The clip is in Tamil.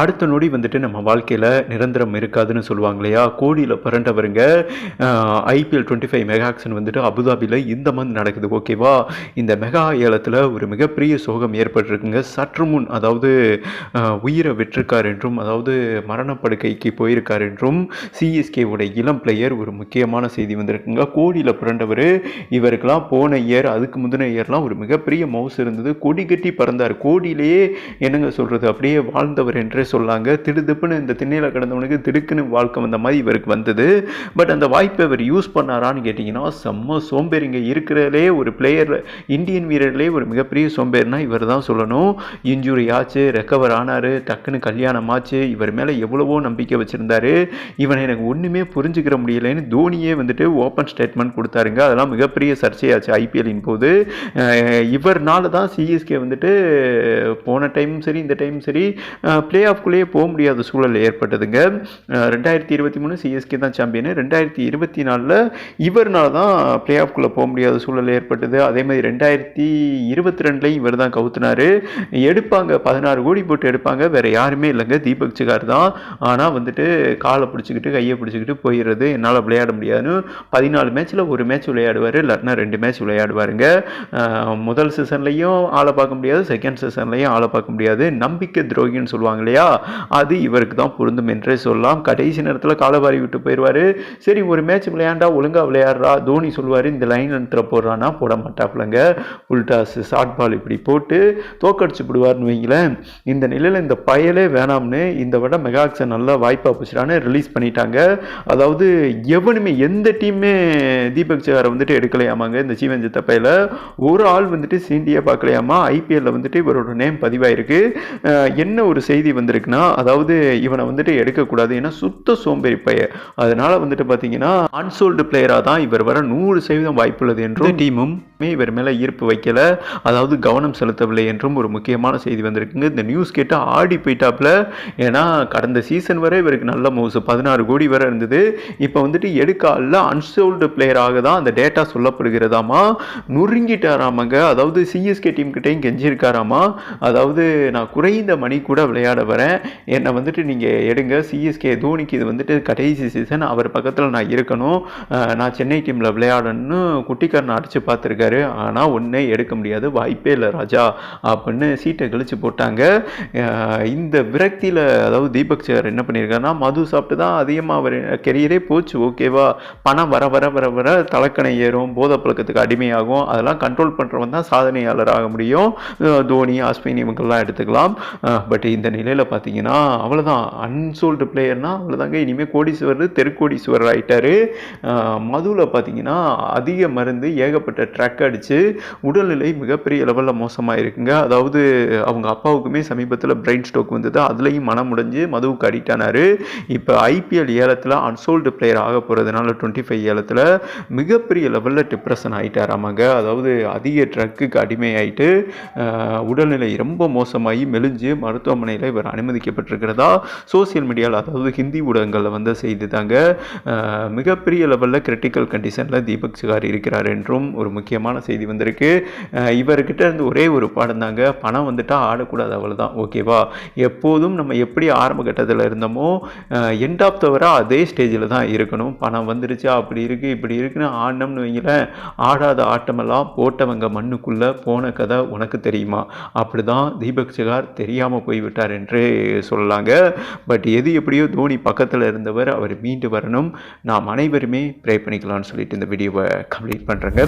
அடுத்த நொடி வந்துட்டு நம்ம வாழ்க்கையில் நிரந்தரம் இருக்காதுன்னு சொல்லுவாங்க இல்லையா? கோடியில் பிறண்டவருங்க IPL twenty five mega auction வந்துட்டு அபுதாபியில் இந்த மந்த் நடக்குது ஓகேவா இந்த மெகா ஏலத்தில் ஒரு மிகப்பெரிய சோகம் ஏற்பட்டிருக்குங்க. சற்று முன் அதாவது உயிரை விட்டிருக்கார் என்றும் அதாவது மரணப்படுக்கைக்கு போயிருக்கார் என்றும் சிஎஸ்கேவுடைய இளம் பிளேயர் ஒரு முக்கியமான செய்தி வந்திருக்குங்க. கோடியில் பிறண்டவர் இவருக்கெல்லாம் போன இயர் அதுக்கு முந்தின இயர்லாம் ஒரு மிகப்பெரிய மவுஸ் இருந்தது. கொடி கட்டி பறந்தார். கோடியிலேயே என்னங்க சொல்கிறது அப்படியே வாழ்ந்தவர் என்று சொல்லாங்க திடுதிப்புன்னு இந்த திண்ணையில் கிடந்தவனுக்கு திடுக்குன்னு வாழ்க்கை வந்த மாதிரி இவருக்கு வந்தது. பட் அந்த வாய்ப்பை இவர் யூஸ் பண்ணாரான்னு கேட்டிங்கன்னா செம்ம சோம்பேறிங்க. இருக்கிறதுலே ஒரு பிளேயர் இந்தியன் வீரர்லேயே ஒரு மிகப்பெரிய சோம்பேறினா இவர் தான் சொல்லணும். இன்ஜுரி ஆச்சு ரெக்கவர் ஆனார் டக்குன்னு கல்யாணம் ஆச்சு இவர் மேலே எவ்வளவோ நம்பிக்கை வச்சுருந்தாரு. இவனை எனக்கு ஒன்றுமே புரிஞ்சுக்கிற முடியலைன்னு தோனியே வந்துட்டு ஓப்பன் ஸ்டேட்மெண்ட் கொடுத்தாருங்க. அதெல்லாம் மிகப்பெரிய சர்ச்சையாச்சு ஐபிஎல்லின் போது. இவர்னால தான் சிஎஸ்கே வந்துட்டு போன டைமும் சரி இந்த டைமும் சரி பிளே ஆஃப்குள்ளேயே போக முடியாத சூழல் ஏற்பட்டதுங்க. ரெண்டாயிரத்தி இருபத்தி மூணு சிஎஸ்கே தான் சாம்பியன். ரெண்டாயிரத்தி இருபத்தி நாலில் இவர்னால தான் பிளே ஆஃப்குள்ளே போக முடியாத சூழல் ஏற்பட்டது. அதே மாதிரி ரெண்டாயிரத்தி இருபத்தி ரெண்டுலையும் இவர் தான் கவுத்துனாரு. எடுப்பாங்க. பதினாறு கோடி போட்டு எடுப்பாங்க. வேறு யாருமே இல்லைங்க. தீபக் சிகார் தான். ஆனால் வந்துட்டு காலை பிடிச்சிக்கிட்டு கையை பிடிச்சிக்கிட்டு போயிடுறது. என்னால் விளையாட முடியாதுன்னு பதினாலு மேட்ச்சில் ஒரு மேட்ச் விளையாடுவார். இல்லைன்னா ரெண்டு மேட்ச் விளையாடுவாருங்க. முதல் சீசன்லையும் ஆளை பார்க்க முடியாது. செகண்ட் சீசன்லையும் ஆளை பார்க்க முடியாது. நம்பிக்கை துரோகின்னு சொல்லுவாங்க இல்லையா? அது இவருக்கு தான் பொருந்தும் என்றே சொல்லலாம். கடைசி நேரத்தில் காலவாரி விட்டு போயிடுவார் சரி ஒரு மேட்ச் விளையாண்டா ஒழுங்கா விளையாடுறா தோனி சொல்லுவார் இந்த லைன் எடுத்துகிற போடுறான்னா போட மாட்டாப்புலங்க. உல்டாஸ் ஷார்ட் பால் இப்படி போட்டு தோக்கடிச்சு விடுவார்னு வைங்களேன். இந்த நிலையில் இந்த பயலே வேணாம்னு இந்த விட மெகாக்ஸை நல்லா வாய்ப்பாக போச்சுடான்னு ரிலீஸ் பண்ணிட்டாங்க. அதாவது எவனுமே எந்த டீமே தீபக் சேகரை வந்துட்டு எடுக்கலையாமாங்க இந்த சீவஞ்சி தப்பையில் ஒரு ஆள் வந்துட்டு சீண்டியாக பார்க்கலையாமா? ஐபிஎல்ல வந்துட்டு இவரோட நேம் பதிவாயிருக்கு. என்ன ஒரு செய்தி வந்து வந்திருக்குன்னா அதாவது இவனை வந்துட்டு எடுக்கக்கூடாது. ஏன்னா சுத்த சோம்பேறி பைய அதனால வந்துட்டு பார்த்தீங்கன்னா அன்சோல்டு பிளேயராக தான் இவர் வர நூறு சதவீதம் வாய்ப்புள்ளது என்றும் டீமும் இவர் மேலே ஈர்ப்பு வைக்கல. அதாவது கவனம் செலுத்தவில்லை என்றும் ஒரு முக்கியமான செய்தி வந்திருக்குங்க. இந்த நியூஸ் கேட்டு ஆடி போயிட்டாப்புல ஏன்னா கடந்த சீசன் வரை இவருக்கு நல்ல மவுசு பதினாறு கோடி வரை இருந்தது. இப்போ வந்துட்டு எடுக்க அல்ல அன்சோல்டு பிளேயராக தான் அந்த டேட்டா சொல்லப்படுகிறதாமா? நொறுங்கிட்டாராமாங்க. அதாவது சிஎஸ்கே டீம் கிட்டையும் கெஞ்சிருக்காராமா அதாவது நான் குறைந்த மணி கூட விளையாட வரேன். என்னை வந்துட்டு நீங்கள் எடுங்க. சிஎஸ்கே தோனிக்கு இது வந்துட்டு கடைசி சீசன் அவர் பக்கத்தில் நான் இருக்கணும். நான் சென்னை டீமில் விளையாடணும்னு குட்டிக்காரனை அடித்து பார்த்துருக்காரு. ஆனால் ஒன்றே எடுக்க முடியாது. வாய்ப்பே இல்லை ராஜா அப்படின்னு சீட்டை கழிச்சு போட்டாங்க. இந்த விரக்தியில் அதாவது தீபக் சார் என்ன பண்ணியிருக்காருன்னா மது சாப்பிட்டு தான் அதிகமாக அவர் கெரியரே போச்சு. ஓகேவா பணம் வர வர வர வர தலைக்கணை ஏறும். போதை பழக்கத்துக்கு அடிமையாகும். அதெல்லாம் கண்ட்ரோல் பண்ணுறவன் தான் சாதனையாளர் ஆக முடியும் தோனி அஸ்வினி இவங்கெல்லாம் எடுத்துக்கலாம். பட் இந்த நிலையில் பார்த்தீங்கன்னா அவ்வளோதான் அன்சோல்டு பிளேயர்னா அவ்வளோதாங்க இனிமேல் கோடீஸ்வரர் தெருக்கோடீஸ்வரர் ஆகிட்டார் மதுவில் பார்த்தீங்கன்னா அதிக மருந்து ஏகப்பட்ட ட்ரக் அடித்து உடல்நிலை மிகப்பெரிய லெவலில் மோசமாக இருக்குங்க அதாவது அவங்க அப்பாவுக்குமே சமீபத்தில் பிரெயின் ஸ்ட்ரோக் வந்தது. அதுலேயும் மனம் முடிஞ்சு மதுவுக்கு அடிக்ட் ஆனார். இப்போ ஐபிஎல் ஏலத்தில் அன்சோல்டு பிளேயர் ஆக போகிறதுனால டுவெண்ட்டி ஃபைவ் ஏலத்தில் மிகப்பெரிய லெவலில் டிப்ரெஷன் ஆகிட்டார் ஆமாங்க அதாவது அதிக ட்ரக்குக்கு அடிமையாயிட்டு உடல்நிலை ரொம்ப மோசமாகி மெலிஞ்சு மருத்துவமனையில் இவர் அனுமதிக்கப்பட்டிருக்கிறதா? சோசியல் மீடியாவில் அதாவது ஹிந்தி ஊடகங்களில் வந்த செய்தி தாங்க மிகப்பெரிய லெவலில் கிரிட்டிக்கல் கண்டிஷனில் தீபக் சிகார் இருக்கிறார் என்றும் ஒரு முக்கியமான செய்தி வந்திருக்கு. இவர்கிட்ட இருந்து ஒரே ஒரு பாடம் தாங்க பணம் வந்துட்டால் ஆடக்கூடாது அவ்வளோதான் ஓகேவா எப்போதும் நம்ம எப்படி ஆரம்ப கட்டத்தில் இருந்தோமோ எண்ட் ஆஃப் தவிர அதே ஸ்டேஜில் தான் இருக்கணும். பணம் வந்துருச்சா அப்படி இருக்குது இப்படி இருக்குன்னு ஆடினோம்னு வைங்களேன் ஆடாத ஆட்டமெல்லாம் போட்டவங்க மண்ணுக்குள்ளே போன கதை உனக்கு தெரியுமா? அப்படி தான் தீபக் சிகார் தெரியாமல் போய்விட்டார் என்று சொல்லலாங்க பட் எது எப்படியோ தோனி பக்கத்தில் இருந்தவர் அவர் மீண்டு வரணும். நாம் அனைவருமே ப்ரே பண்ணிக்கலாம்னு சொல்லிட்டு இந்த வீடியோவை கம்ப்ளீட் பண்ணுறேங்க